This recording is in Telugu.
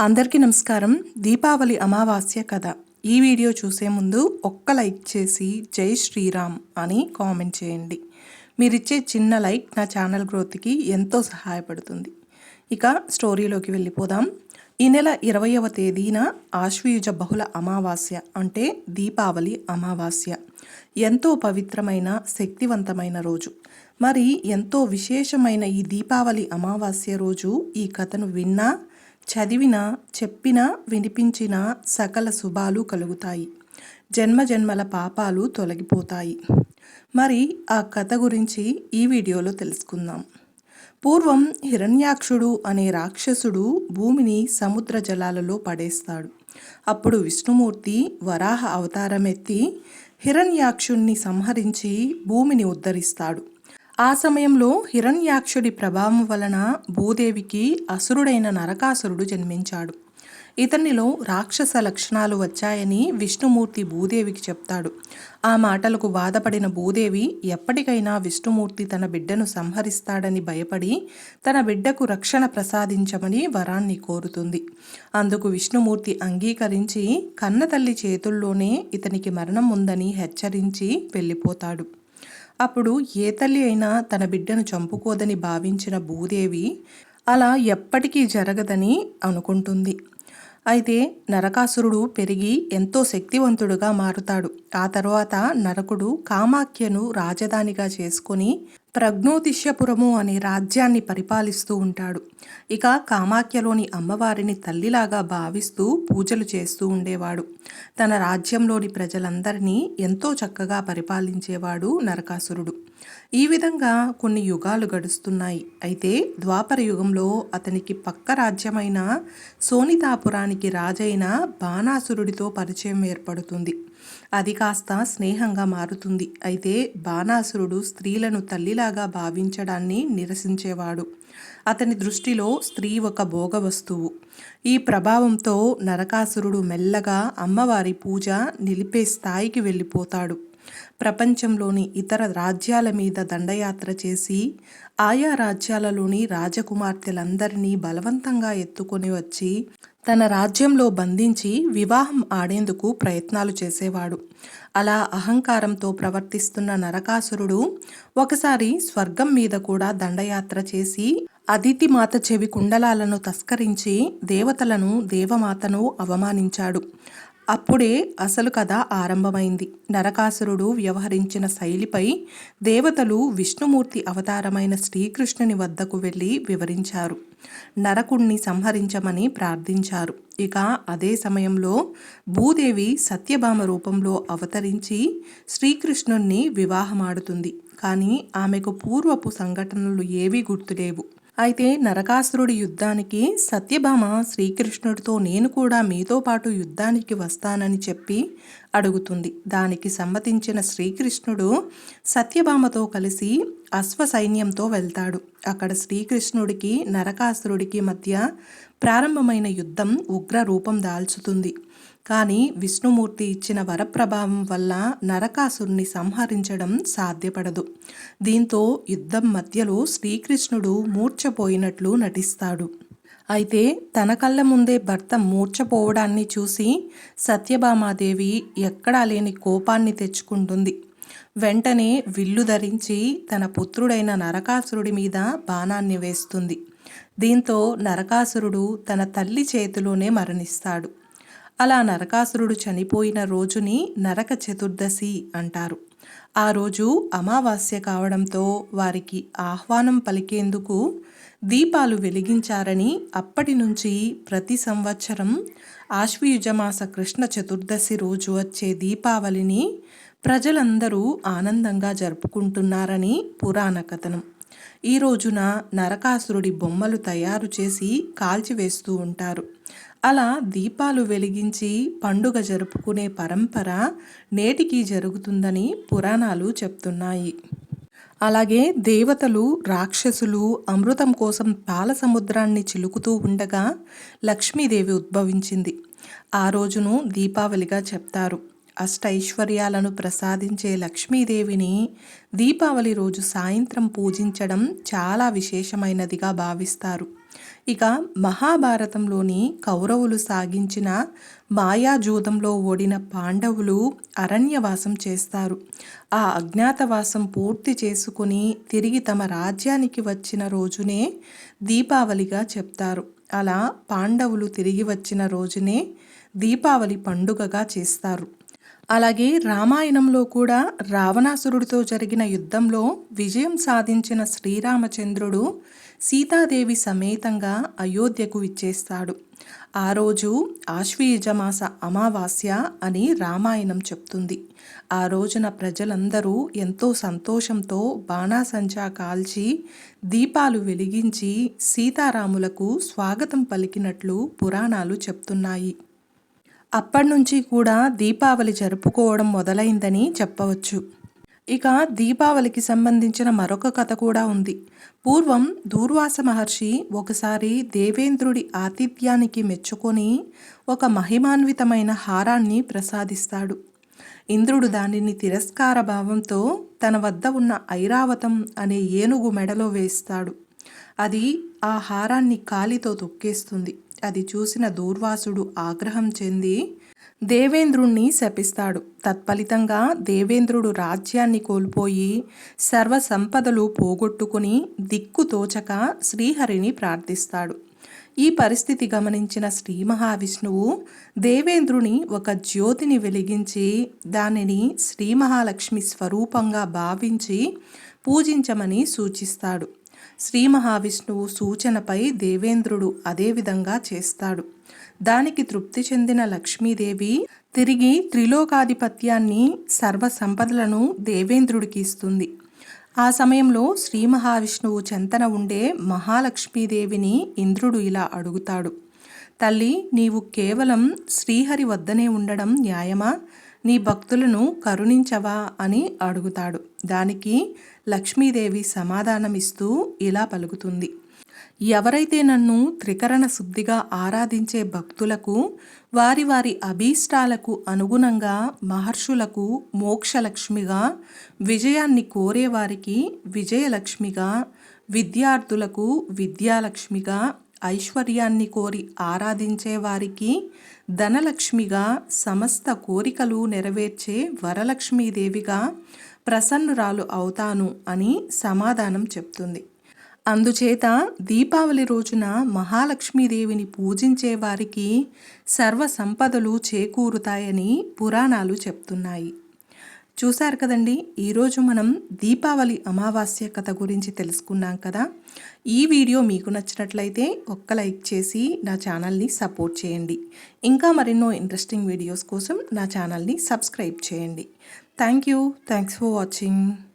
అందరికీ నమస్కారం. దీపావళి అమావాస్య కథ. ఈ వీడియో చూసే ముందు ఒక్క లైక్ చేసి జై శ్రీరామ్ అని కామెంట్ చేయండి. మీరిచ్చే చిన్న లైక్ నా ఛానల్ గ్రోత్కి ఎంతో సహాయపడుతుంది. ఇక స్టోరీలోకి వెళ్ళిపోదాం. ఈ నెల ఇరవయవ తేదీన ఆశ్వయుజ బహుళ అమావాస్య అంటే దీపావళి అమావాస్య. ఎంతో పవిత్రమైన శక్తివంతమైన రోజు. మరి ఎంతో విశేషమైన ఈ దీపావళి అమావాస్య రోజు ఈ కథను విన్నా చదివిన చెప్పిన వినిపించిన సకల శుభాలు కలుగుతాయి. జన్మ జన్మల పాపాలు తొలగిపోతాయి. మరి ఆ కథ గురించి ఈ వీడియోలో తెలుసుకుందాం. పూర్వం హిరణ్యాక్షుడు అనే రాక్షసుడు భూమిని సముద్ర జలాలలో పడేస్తాడు. అప్పుడు విష్ణుమూర్తి వరాహ అవతారమెత్తి హిరణ్యాక్షుణ్ణి సంహరించి భూమిని ఉద్ధరిస్తాడు. ఆ సమయంలో హిరణ్యాక్షుడి ప్రభావం వలన భూదేవికి అసురుడైన నరకాసురుడు జన్మించాడు. ఇతనిలో రాక్షస లక్షణాలు వచ్చాయని విష్ణుమూర్తి భూదేవికి చెప్తాడు. ఆ మాటలకు బాధపడిన భూదేవి ఎప్పటికైనా విష్ణుమూర్తి తన బిడ్డను సంహరిస్తాడని భయపడి తన బిడ్డకు రక్షణ ప్రసాదించమని వరాన్ని కోరుతుంది. అందుకు విష్ణుమూర్తి అంగీకరించి కన్నతల్లి చేతుల్లోనే ఇతనికి మరణం ఉందని హెచ్చరించి వెళ్ళిపోతాడు. అప్పుడు ఏ తల్లి అయినా తన బిడ్డను చంపుకోదని భావించిన భూదేవి అలా ఎప్పటికీ జరగదని అనుకుంటుంది. అయితే నరకాసురుడు పెరిగి ఎంతో శక్తివంతుడుగా మారుతాడు. ఆ తర్వాత నరకుడు కామాఖ్యను రాజధానిగా చేసుకొని ప్రజ్ఞోతిష్యపురము అనే రాజ్యాన్ని పరిపాలిస్తూ ఉంటాడు. ఇక కామాఖ్యలోని అమ్మవారిని తల్లిలాగా భావిస్తూ పూజలు చేస్తూ ఉండేవాడు. తన రాజ్యంలోని ప్రజలందరినీ ఎంతో చక్కగా పరిపాలించేవాడు నరకాసురుడు. ఈ విధంగా కొన్ని యుగాలు గడుస్తున్నాయి. అయితే ద్వాపర యుగంలో అతనికి పక్క రాజ్యమైన సోనితాపురానికి రాజైన బాణాసురుడితో పరిచయం ఏర్పడుతుంది. అది కాస్త స్నేహంగా మారుతుంది. అయితే బాణాసురుడు స్త్రీలను తల్లిలాగా భావించడాన్ని నిరసించేవాడు. అతని దృష్టిలో స్త్రీ ఒక భోగ వస్తువు. ఈ ప్రభావంతో నరకాసురుడు మెల్లగా అమ్మవారి పూజ నిలిపే స్థాయికి వెళ్ళిపోతాడు. ప్రపంచంలోని ఇతర రాజ్యాల మీద దండయాత్ర చేసి ఆయా రాజ్యాలలోని రాజకుమార్తెలందరినీ బలవంతంగా ఎత్తుకొని వచ్చి తన రాజ్యంలో బంధించి వివాహం ఆడేందుకు ప్రయత్నాలు చేసేవాడు. అలా అహంకారంతో ప్రవర్తిస్తున్న నరకాసురుడు ఒకసారి స్వర్గం మీద కూడా దండయాత్ర చేసి అదితి మాత చెవి కుండలాలను తస్కరించి దేవతలను దేవమాతను అవమానించాడు. అప్పుడే అసలు కథ ఆరంభమైంది. నరకాసురుడు వ్యవహరించిన శైలిపై దేవతలు విష్ణుమూర్తి అవతారమైన శ్రీకృష్ణుని వద్దకు వెళ్ళి వివరించారు. నరకుణ్ణి సంహరించమని ప్రార్థించారు. ఇక అదే సమయంలో భూదేవి సత్యభామ రూపంలో అవతరించి శ్రీకృష్ణుణ్ణి వివాహమాడుతుంది. కానీ ఆమెకు పూర్వపు సంఘటనలు ఏవీ గుర్తులేవు. అయితే నరకాసురుడి యుద్ధానికి సత్యభామ శ్రీకృష్ణుడితో నేను కూడా మీతో పాటు యుద్ధానికి వస్తానని చెప్పి అడుగుతుంది. దానికి సమ్మతించిన శ్రీకృష్ణుడు సత్యభామతో కలిసి అశ్వ సైన్యంతో వెళ్తాడు. అక్కడ శ్రీకృష్ణుడికి నరకాసురుడికి మధ్య ప్రారంభమైన యుద్ధం ఉగ్ర రూపం దాల్చుతుంది. కానీ విష్ణుమూర్తి ఇచ్చిన వరప్రభావం వల్ల నరకాసురుని సంహరించడం సాధ్యపడదు. దీంతో యుద్ధం మధ్యలో శ్రీకృష్ణుడు మూర్చపోయినట్లు నటిస్తాడు. అయితే తన కళ్ళ ముందే భర్త మూర్చపోవడాన్ని చూసి సత్యభామాదేవి ఎక్కడా లేని కోపాన్ని తెచ్చుకుంటుంది. వెంటనే విల్లు ధరించి తన పుత్రుడైన నరకాసురుడి మీద బాణాన్ని వేస్తుంది. దీంతో నరకాసురుడు తన తల్లి చేతిలోనే మరణిస్తాడు. అలా నరకాసురుడు చనిపోయిన రోజుని నరక చతుర్దశి అంటారు. ఆ రోజు అమావాస్య కావడంతో వారికి ఆహ్వానం పలికేందుకు దీపాలు వెలిగించారని అప్పటి నుంచి ప్రతి సంవత్సరం ఆశ్వయుజమాస కృష్ణ చతుర్దశి రోజు వచ్చే దీపావళిని ప్రజలందరూ ఆనందంగా జరుపుకుంటున్నారని పురాణ కథనం. ఈ రోజున నరకాసురుడి బొమ్మలు తయారు చేసి కాల్చివేస్తూ ఉంటారు. అలా దీపాలు వెలిగించి పండుగ జరుపుకునే పరంపర నేటికి జరుగుతుందని పురాణాలు చెప్తున్నాయి. అలాగే దేవతలు రాక్షసులు అమృతం కోసం పాల సముద్రాన్ని చిలుకుతూ ఉండగా లక్ష్మీదేవి ఉద్భవించింది. ఆ రోజును దీపావళిగా చెప్తారు. అష్టైశ్వర్యాలను ప్రసాదించే లక్ష్మీదేవిని దీపావళి రోజు సాయంత్రం పూజించడం చాలా విశేషమైనదిగా భావిస్తారు. ఇక మహాభారతంలోని కౌరవులు సాగించిన మాయాజూదంలో ఓడిన పాండవులు అరణ్యవాసం చేస్తారు. ఆ అజ్ఞాతవాసం పూర్తి చేసుకుని తిరిగి తమ రాజ్యానికి వచ్చిన రోజునే దీపావళిగా చెప్తారు. అలా పాండవులు తిరిగి వచ్చిన రోజునే దీపావళి పండుగగా చేస్తారు. అలాగే రామాయణంలో కూడా రావణాసురుడితో జరిగిన యుద్ధంలో విజయం సాధించిన శ్రీరామచంద్రుడు సీతాదేవి సమేతంగా అయోధ్యకు ఇచ్చేస్తాడు ఆ రోజు ఆశ్వీయజమాస అమావాస్య అని రామాయణం చెప్తుంది. ఆ రోజున ప్రజలందరూ ఎంతో సంతోషంతో బాణాసంచా కాల్చి దీపాలు వెలిగించి సీతారాములకు స్వాగతం పలికినట్లు పురాణాలు చెప్తున్నాయి. అప్పటి నుంచి కూడా దీపావళి జరుపుకోవడం మొదలైందని చెప్పవచ్చు. ఇక దీపావళికి సంబంధించిన మరొక కథ కూడా ఉంది. పూర్వం దూర్వాస మహర్షి ఒకసారి దేవేంద్రుడి ఆతిథ్యానికి మెచ్చుకొని ఒక మహిమాన్వితమైన హారాన్ని ప్రసాదిస్తాడు. ఇంద్రుడు దానిని తిరస్కార భావంతో తన వద్ద ఉన్న ఐరావతం అనే ఏనుగు మెడలో వేస్తాడు. అది ఆ హారాన్ని కాలితో తొక్కేస్తుంది. అది చూసిన దూర్వాసుడు ఆగ్రహం చెంది దేవేంద్రుణ్ణి శపిస్తాడు. తత్ఫలితంగా దేవేంద్రుడు రాజ్యాన్ని కోల్పోయి సర్వ సంపదలు పోగొట్టుకుని దిక్కు తోచక శ్రీహరిని ప్రార్థిస్తాడు. ఈ పరిస్థితి గమనించిన శ్రీ మహావిష్ణువు దేవేంద్రుని ఒక జ్యోతిని వెలిగించి దానిని శ్రీ మహాలక్ష్మి స్వరూపంగా భావించి పూజించమని సూచిస్తాడు. శ్రీ మహావిష్ణువు సూచనపై దేవేంద్రుడు అదేవిధంగా చేస్తాడు. దానికి తృప్తి చెందిన లక్ష్మీదేవి తిరిగి త్రిలోకాధిపత్యాన్ని సర్వ సంపదలను దేవేంద్రుడికి ఇస్తుంది. ఆ సమయంలో శ్రీ మహావిష్ణువు చెంతన ఉండే మహాలక్ష్మీదేవిని ఇంద్రుడు ఇలా అడుగుతాడు. తల్లి నీవు కేవలం శ్రీహరి వద్దనే ఉండడం న్యాయమా? నీ భక్తులను కరుణించవా అని అడుగుతాడు. దానికి లక్ష్మీదేవి సమాధానమిస్తూ ఇలా పలుకుతుంది. ఎవరైతే నన్ను త్రికరణ శుద్ధిగా ఆరాధించే భక్తులకు వారి వారి అభీష్టాలకు అనుగుణంగా మహర్షులకు మోక్షలక్ష్మిగా విజయాన్ని కోరేవారికి విజయలక్ష్మిగా విద్యార్థులకు విద్యాలక్ష్మిగా ఐశ్వర్యాన్ని కోరి ఆరాధించే వారికి ధనలక్ష్మిగా సమస్త కోరికలు నెరవేర్చే వరలక్ష్మీదేవిగా ప్రసన్నురాలు అవుతాను అని సమాధానం చెప్తుంది. అందుచేత దీపావళి రోజున మహాలక్ష్మీదేవిని పూజించే వారికి సర్వ సంపదలు చేకూరుతాయని పురాణాలు చెప్తున్నాయి. చూశారు కదండి? ఈరోజు మనం దీపావళి అమావాస్య కథ గురించి తెలుసుకున్నాం కదా? ఈ వీడియో మీకు నచ్చినట్లయితే ఒక్క లైక్ చేసి నా ఛానల్ని సపోర్ట్ చేయండి. ఇంకా మరెన్నో ఇంట్రెస్టింగ్ వీడియోస్ కోసం నా ఛానల్ని సబ్స్క్రైబ్ చేయండి. Thank you. Thanks for watching.